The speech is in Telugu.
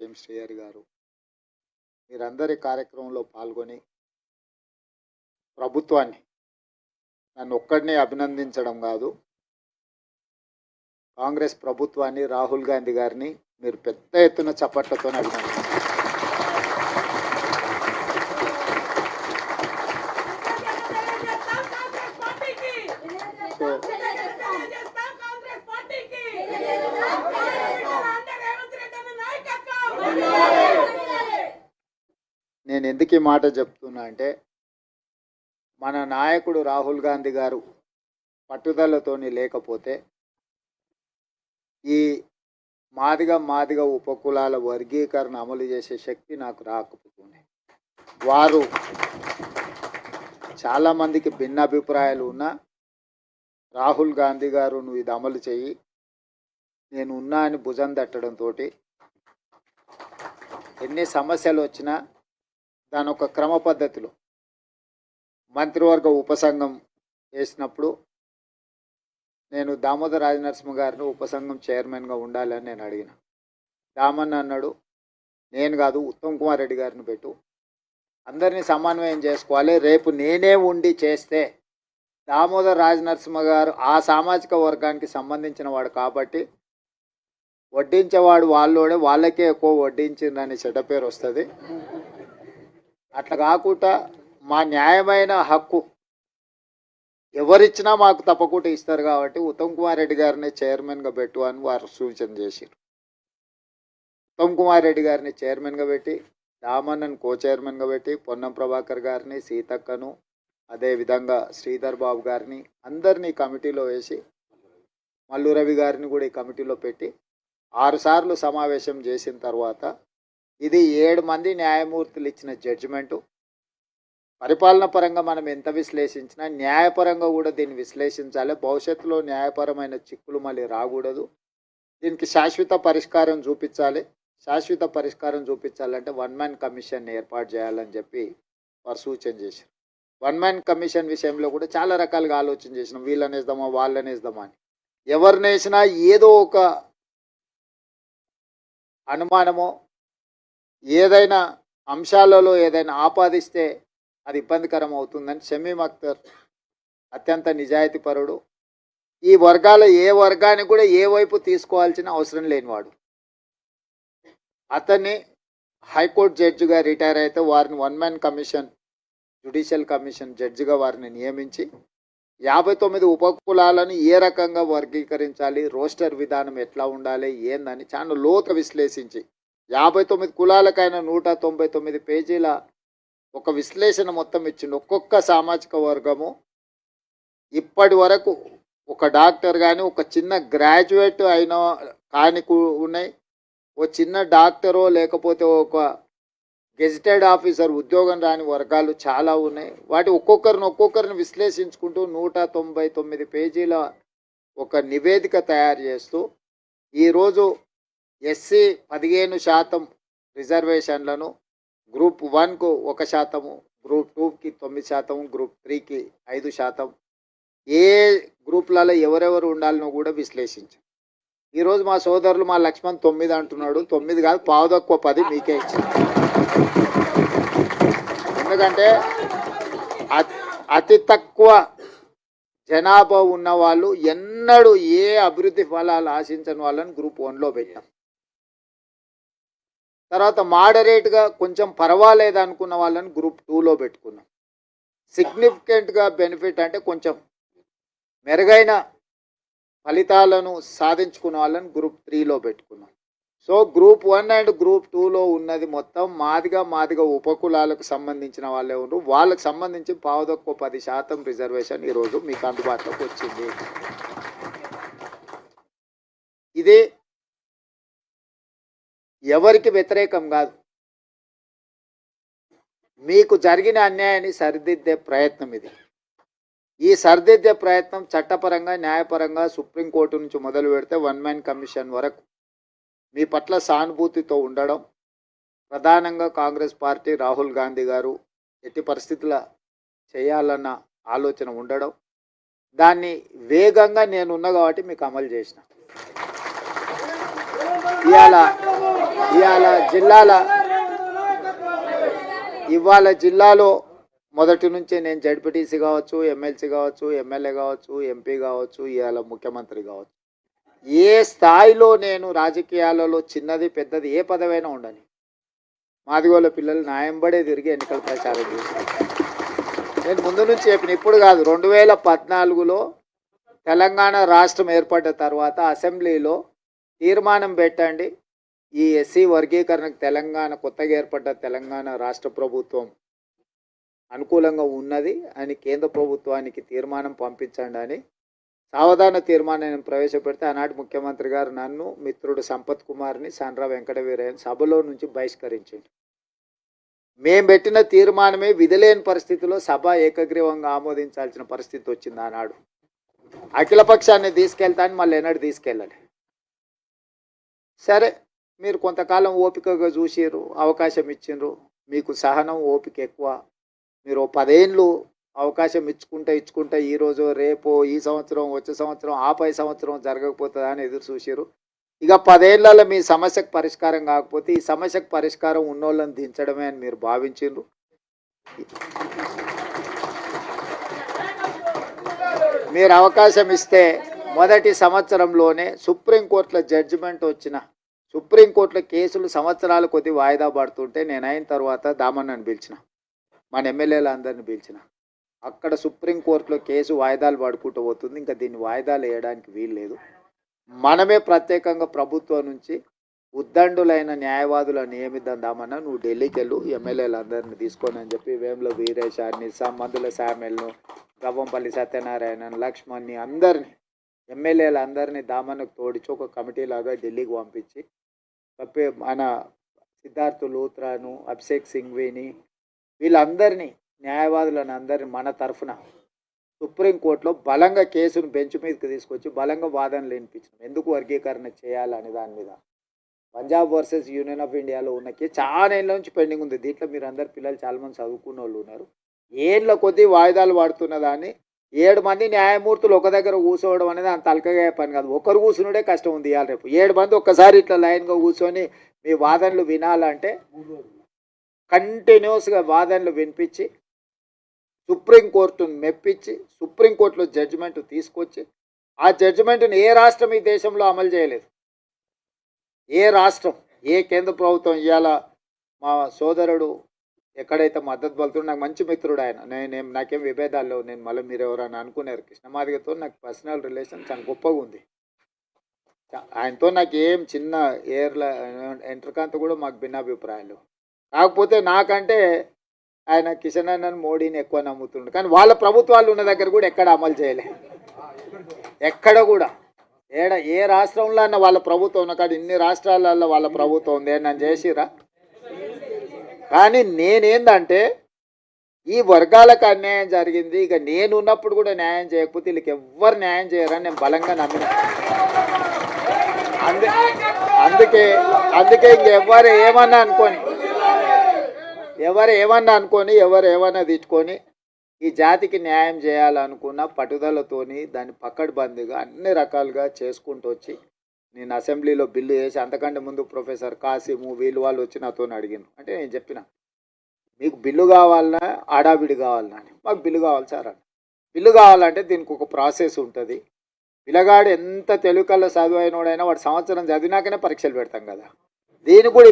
ఎం శ్రేయర్ గారు. మీరందరి కార్యక్రమంలో పాల్గొని ప్రభుత్వాన్ని నన్ను ఒక్కడినే అభినందించడం కాదు కాంగ్రెస్ ప్రభుత్వాన్ని రాహుల్ గాంధీ గారిని మీరు పెద్ద ఎత్తున చప్పట్లతో అభినందించారు. నేను ఎందుకు ఈ మాట చెప్తున్నా అంటే మన నాయకుడు రాహుల్ గాంధీ గారు పట్టుదలతోని లేకపోతే ఈ మాదిగ మాదిగ ఉపకులాల వర్గీకరణ అమలు చేసే శక్తి నాకు రాకపోతుంది వారు చాలామందికి భిన్న అభిప్రాయాలు ఉన్నా రాహుల్ గాంధీ గారు నువ్వు ఇది అమలు చెయ్యి నేను ఉన్నా అని భుజం తట్టడంతో ఎన్ని సమస్యలు వచ్చినా దాని ఒక క్రమ పద్ధతిలో మంత్రివర్గ ఉపసంఘం వేసినప్పుడు నేను దామోదర రాజనరసింహ గారిని ఉపసంఘం చైర్మన్గా ఉండాలని నేను అడిగిన. దామన్న అన్నాడు నేను కాదు ఉత్తమ్ కుమార్ రెడ్డి గారిని పెట్టు. అందరినీ సమన్వయం చేసుకోవాలి. రేపు నేనే ఉండి చేస్తే దామోదర రాజనరసింహ గారు ఆ సామాజిక వర్గానికి సంబంధించిన వాడు కాబట్టి వడ్డించేవాడు వాళ్ళోడే వాళ్ళకే ఎక్కువ వడ్డించిందని చెడ్డ పేరు వస్తుంది. అట్లా కాకుండా మా న్యాయమైన హక్కు ఎవరిచ్చినా మాకు తప్పకుండా ఇస్తారు కాబట్టి ఉత్తమ్ కుమార్ రెడ్డి గారిని చైర్మన్గా పెట్టు అని వారు సూచన చేశారు. ఉత్తమ్ కుమార్ రెడ్డి గారిని చైర్మన్గా పెట్టి రామన్నను కో చైర్మన్గా పెట్టి పొన్నం ప్రభాకర్ గారిని సీతక్కను అదేవిధంగా శ్రీధర్ బాబు గారిని అందరినీ కమిటీలో వేసి మల్లు రవి గారిని కూడా ఈ కమిటీలో పెట్టి ఆరుసార్లు సమావేశం చేసిన తర్వాత ఇది ఏడు మంది న్యాయమూర్తులు ఇచ్చిన జడ్జిమెంటు పరిపాలన పరంగా మనం ఎంత విశ్లేషించినా న్యాయపరంగా కూడా దీన్ని విశ్లేషించాలి. భవిష్యత్తులో న్యాయపరమైన చిక్కులు మళ్ళీ రాకూడదు. దీనికి శాశ్వత పరిష్కారం చూపించాలి. శాశ్వత పరిష్కారం చూపించాలంటే వన్ మ్యాన్ కమిషన్ ఏర్పాటు చేయాలని చెప్పి వారు సూచన చేశారు. వన్ మ్యాన్ కమిషన్ విషయంలో కూడా చాలా రకాలుగా ఆలోచన చేసినాం. వీళ్ళనేద్దామా వాళ్ళనేద్దామా వాళ్ళని అని. ఎవరిని వేసినా ఏదో ఒక అనుమానమో ఏదైనా అంశాలలో ఏదైనా ఆపాదిస్తే అది ఇబ్బందికరం అవుతుందని షమీమ్ అఖ్తర్ అత్యంత నిజాయితీపరుడు. ఈ వర్గాల ఏ వర్గాన్ని కూడా ఏ వైపు తీసుకోవాల్సిన అవసరం లేనివాడు. అతన్ని హైకోర్టు జడ్జిగా రిటైర్ అయితే వారిని one man commission judicial commission జడ్జిగా వారిని నియమించి యాభై తొమ్మిది ఉపకులాలను ఏ రకంగా వర్గీకరించాలి రోస్టర్ విధానం ఎట్లా ఉండాలి ఏందని చాలా లోత విశ్లేషించి యాభై తొమ్మిది కులాలకైనా నూట తొంభై తొమ్మిది పేజీల ఒక విశ్లేషణ మొత్తం ఇచ్చిండు. ఒక్కొక్క సామాజిక వర్గము ఇప్పటి వరకు ఒక డాక్టర్ కానీ ఒక చిన్న గ్రాడ్యుయేట్ అయిన కానీ ఉన్నాయి. ఓ చిన్న డాక్టరో లేకపోతే ఒక గెజిటెడ్ ఆఫీసర్ ఉద్యోగం రాని వర్గాలు చాలా ఉన్నాయి. వాటి ఒక్కొక్కరిని ఒక్కొక్కరిని విశ్లేషించుకుంటూ నూట తొంభై తొమ్మిది పేజీల ఒక నివేదిక తయారు చేస్తూ ఈరోజు ఎస్సీ పదిహేను శాతం రిజర్వేషన్లను గ్రూప్ వన్కు ఒక శాతము గ్రూప్ టూకి తొమ్మిది శాతం గ్రూప్ త్రీకి ఐదు శాతం. ఏ గ్రూప్లలో ఎవరెవరు ఉండాలనో కూడా విశ్లేషించాం. ఈరోజు మా సోదరులు మా లక్ష్మణ్ తొమ్మిది అంటున్నాడు. తొమ్మిది కాదు పావు తక్కువ పది మీకే ఇచ్చింది. ఎందుకంటే అతి అతి తక్కువ జనాభా ఉన్న వాళ్ళు ఎన్నడూ ఏ అభివృద్ధి ఫలాలు ఆశించని వాళ్ళని గ్రూప్ వన్లో పెట్టాం. తర్వాత మోడరేట్గా కొంచెం పర్వాలేదు అనుకున్న వాళ్ళని గ్రూప్ టూలో పెట్టుకున్నాం. సిగ్నిఫికెంట్గా బెనిఫిట్ అంటే కొంచెం మెరుగైన ఫలితాలను సాధించుకున్న వాళ్ళని గ్రూప్ త్రీలో పెట్టుకున్నాం. So group one and group టూలో ఉన్నది మొత్తం మాదిగా మాదిగా ఉపకులాలకు సంబంధించిన వాళ్ళే ఉన్నారు వాళ్ళకి సంబంధించి పావుదొక్క పది శాతం రిజర్వేషన్ ఈరోజు మీకు అందుబాటులోకి వచ్చింది. ఇది ఎవరికి వ్యతిరేకం కాదు. మీకు జరిగిన అన్యాయాన్ని సరిదిద్దే ప్రయత్నం ఇది. ఈ సరిదిద్దే ప్రయత్నం చట్టపరంగా న్యాయపరంగా సుప్రీంకోర్టు నుంచి మొదలు పెడితే వన్ మ్యాన్ కమిషన్ వరకు మీ పట్ల సానుభూతితో ఉండడం ప్రధానంగా కాంగ్రెస్ పార్టీ రాహుల్ గాంధీ గారు ఎట్టి పరిస్థితుల చేయాలన్న ఆలోచన ఉండడం దాన్ని వేగంగా నేనున్నా కాబట్టి మీకు అమలు చేసిన. ఇవాళ ఇవాళ జిల్లాల ఇవాళ జిల్లాలో మొదటి నుంచి నేను జడ్పీటీసీ కావచ్చు ఎమ్మెల్సీ కావచ్చు ఎమ్మెల్యే కావచ్చు ఎంపీ కావచ్చు ఇవాళ ముఖ్యమంత్రి కావచ్చు. ఏ స్థాయిలో నేను రాజకీయాలలో చిన్నది పెద్దది ఏ పదవైనా ఉండని. మాదిగోళ్ళ పిల్లలు నాయంబడే తిరిగి ఎన్నికల ప్రచారం చేశాను నేను ముందు నుంచి చెప్పిన ఇప్పుడు కాదు రెండు వేల పద్నాలుగులో తెలంగాణ రాష్ట్రం ఏర్పడ్డ తర్వాత అసెంబ్లీలో తీర్మానం పెట్టండి ఈ ఎస్సీ వర్గీకరణకు తెలంగాణ కొత్తగా ఏర్పడ్డ తెలంగాణ రాష్ట్ర ప్రభుత్వం అనుకూలంగా ఉన్నది. అని కేంద్ర ప్రభుత్వానికి తీర్మానం పంపించండి అని సావధాన తీర్మానం ప్రవేశపెడితే ఆనాటి ముఖ్యమంత్రి గారు నన్ను మిత్రుడు సంపత్ కుమార్ని సండ్ర వెంకటవీరయ్యని సభలో నుంచి బహిష్కరించింది మేం పెట్టిన తీర్మానమే విధిలేని పరిస్థితిలో సభ ఏకగ్రీవంగా ఆమోదించాల్సిన పరిస్థితి వచ్చింది ఆనాడు. అఖిలపక్షాన్ని తీసుకెళ్తాను మళ్ళీ ఎన్నడూ తీసుకెళ్ళాలి. సరే మీరు కొంతకాలం ఓపికగా చూసిర్రు అవకాశం ఇచ్చిండ్రు. మీకు సహనం ఓపిక ఎక్కువ. మీరు పదేళ్ళు అవకాశం ఇచ్చుకుంటే ఇచ్చుకుంటే ఈరోజు రేపు ఈ సంవత్సరం వచ్చే సంవత్సరం ఆ పై సంవత్సరం జరగకపోతుందా అని ఎదురు చూసారు ఇక పదేళ్ళలో మీ సమస్యకు పరిష్కారం కాకపోతే ఈ సమస్యకు పరిష్కారం ఉన్నోళ్ళని దించడమే అని మీరు భావించిండ్రు. మీరు అవకాశం ఇస్తే మొదటి సంవత్సరంలోనే సుప్రీంకోర్టులో జడ్జిమెంట్ వచ్చిన సుప్రీంకోర్టులో కేసులు సంవత్సరాల కొద్ది వాయిదా పడుతుంటే నేను అయిన తర్వాత దామన్నని పిలిచిన. మన ఎమ్మెల్యేలు అందరిని పిలిచిన. అక్కడ సుప్రీంకోర్టులో కేసు వాయిదాలు పడుకుంటూ పోతుంది. ఇంకా దీన్ని వాయిదాలు వేయడానికి వీలు లేదు. మనమే ప్రత్యేకంగా ప్రభుత్వం నుంచి ఉద్దండులైన న్యాయవాదులను నియమిద్దామన్నా నువ్వు ఢిల్లీకి వెళ్ళు ఎమ్మెల్యేలు అందరిని తీసుకొని అని చెప్పి వేముల వీరేశాన్ని మందుల శామెల్ను గవ్వంపల్లి సత్యనారాయణ లక్ష్మణ్ని అందరిని ఎమ్మెల్యేలు అందరినీ దామన్నకు తోడిచి ఒక కమిటీ లాగా ఢిల్లీకి పంపించి తప్పే మన సిద్ధార్థ్ లూత్రాను అభిషేక్ సింగ్వేని వీళ్ళందరినీ న్యాయవాదులను అందరినీ మన తరఫున సుప్రీంకోర్టులో బలంగా కేసును బెంచ్ మీదకి తీసుకొచ్చి బలంగా వాదనలు వినిపించినాం ఎందుకు వర్గీకరణ చేయాలనే దాని మీద. పంజాబ్ వర్సెస్ యూనియన్ ఆఫ్ ఇండియాలో ఉన్న కేసు చాలా ఏళ్ళ నుంచి పెండింగ్ ఉంది. దీంట్లో మీరు అందరు పిల్లలు చాలామంది చదువుకున్న వాళ్ళు ఉన్నారు. ఏళ్ళ కొద్దీ వాయిదాలు పడుతున్న దాన్ని ఏడు మంది న్యాయమూర్తులు ఒక దగ్గర కూర్చోవడం అనేది అంత తలకగా పని కాదు. ఒకరు కూర్చునుడే కష్టం ఉంది ఇవాళ రేపు. ఏడు మంది ఒక్కసారి ఇట్లా లైన్గా కూర్చొని మీ వాదనలు వినాలంటే కంటిన్యూస్గా వాదనలు వినిపించి సుప్రీంకోర్టును మెప్పించి సుప్రీంకోర్టులో జడ్జిమెంట్ తీసుకొచ్చి ఆ జడ్జిమెంట్ని ఏ రాష్ట్రం ఈ దేశంలో అమలు చేయలేదు. ఏ రాష్ట్రం ఏ కేంద్ర ప్రభుత్వం ఇవాళ మా సోదరుడు ఎక్కడైతే మద్దతు పలుతుడు నాకు మంచి మిత్రుడు ఆయన. నేను నాకేం విభేదాలు నేను మళ్ళీ మీరు ఎవరైనా అనుకున్నారు కృష్ణమాదిగతో నాకు పర్సనల్ రిలేషన్ చాలా గొప్పగా ఉంది. ఆయనతో నాకు ఏం చిన్న ఏర్ల ఎంట్రకాంత కూడా మాకు భిన్నాభిప్రాయాలు. కాకపోతే నాకంటే ఆయన కిషన్ అన్నను మోడీని ఎక్కువ నమ్ముతుండు. కానీ వాళ్ళ ప్రభుత్వాలు ఉన్న దగ్గర కూడా ఎక్కడ అమలు చేయలే. ఎక్కడ కూడా. ఏడ ఏ రాష్ట్రంలో అన్న వాళ్ళ ప్రభుత్వం ఉన్న కాదు ఇన్ని రాష్ట్రాలలో వాళ్ళ ప్రభుత్వం ఉంది. నన్ను చేసిరా కానీ నేనేందంటే ఈ వర్గాలకు అన్యాయం జరిగింది ఇక నేను ఉన్నప్పుడు కూడా న్యాయం చేయకపోతే వీళ్ళకి ఎవ్వరు న్యాయం చేయరని నేను బలంగా నమ్మిన. అందు అందుకే అందుకే ఇంకెవ్వరు ఏమన్నా అనుకోని ఎవరు ఏమన్నా అనుకొని ఎవరు ఏమన్నా తిట్టుకొని ఈ జాతికి న్యాయం చేయాలనుకున్న పట్టుదలతోని దాన్ని పక్కడబందిగా అన్ని రకాలుగా చేసుకుంటూ వచ్చి నేను అసెంబ్లీలో బిల్లు వేసి అంతకంటే ముందు ప్రొఫెసర్ కాసిము వీళ్ళు వాళ్ళు వచ్చి నాతో అడిగాను అంటే నేను చెప్పిన మీకు బిల్లు కావాలన్నా ఆడాబిడి కావాలన్నా అని. మాకు బిల్లు కావాలి సార్ అని. బిల్లు కావాలంటే దీనికి ఒక ప్రాసెస్ ఉంటుంది. పిల్లగాడు ఎంత తెలుగులో కల్లా చదువు అయినోడైనా వాడు సంవత్సరం చదివినాకనే పరీక్షలు పెడతాం కదా. దీనికి కూడా